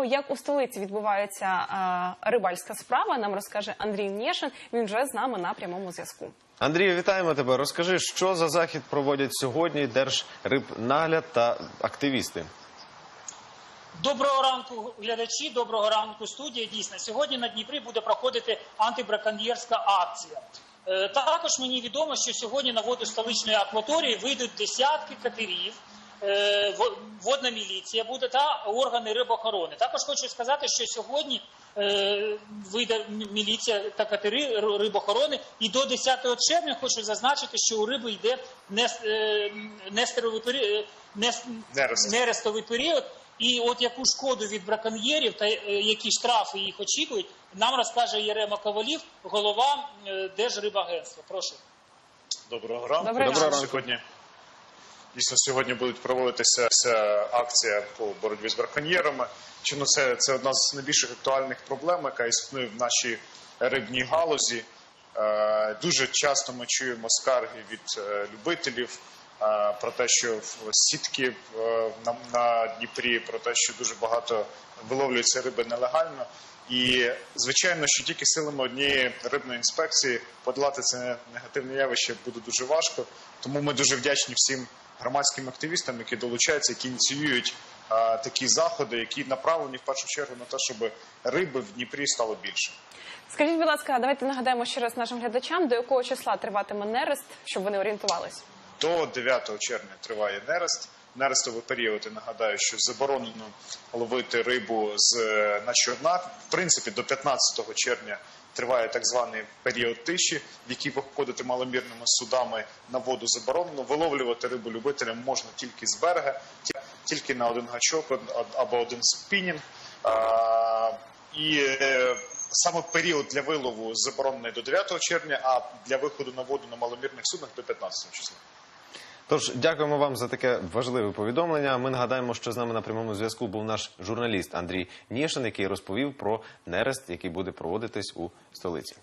Як у столиці відбувається е, рибальська справа, нам розкаже Андрій Нєшин. Він вже з нами на прямому зв'язку. Андрію, вітаємо тебе. Розкажи, що за захід проводять сьогодні Держрибнагляд та активісти. Доброго ранку, глядачі. Доброго ранку, студія. Дійсно, сьогодні на Дніпрі буде проходити антибраконьєрська акція. Е, Також мені відомо, що сьогодні на воду столичної акваторії вийдуть десятки катерів. Е, во- Водна міліція буде та органи рибохорони. Також хочу сказати, що сьогодні е, вийде міліція та катери рибохорони. І до 10 червня хочу зазначити, що у риби йде е, нестеровий період, нерестовий період. І от яку шкоду від браконьєрів та які штрафи їх очікують, нам розкаже Єрема Ковалів, голова Держрибагентства. Прошу. Доброго ранку. Доброго ранку. Сьогодні дійсно сьогодні будуть проводитися ця акція по боротьбі з браконьєрами. Чи ну це, це одна з найбільших актуальних проблем, яка існує в нашій рибній галузі. Е, Дуже часто ми чуємо скарги від е, любителів е, про те, що сітки на Дніпрі, про те, що дуже багато виловлюється риби нелегально. І звичайно, що тільки силами однієї рибної інспекції подолати це негативне явище буде дуже важко. Тому ми дуже вдячні всім громадським активістам, які долучаються, які ініціюють такі заходи, які направлені в першу чергу на те, щоб риби в Дніпрі стало більше. Скажіть, будь ласка, давайте нагадаємо ще раз нашим глядачам, до якого числа триватиме нерест, щоб вони орієнтувались. До 9 червня триває нерест. Нерестовий період, я нагадаю, що заборонено ловити рибу з на човнах. В принципі, до 15 червня триває так званий період тиші, в який виходити маломірними судами на воду заборонено. Виловлювати рибу любителям можна тільки з берега, тільки на один гачок або один спінінг. А, І е, саме період для вилову заборонений до 9 червня, а для виходу на воду на маломірних суднах до 15 числа. Тож дякуємо вам за таке важливе повідомлення. Ми нагадаємо, що з нами на прямому зв'язку був наш журналіст Андрій Нішин, який розповів про нерест, який буде проводитись у столиці.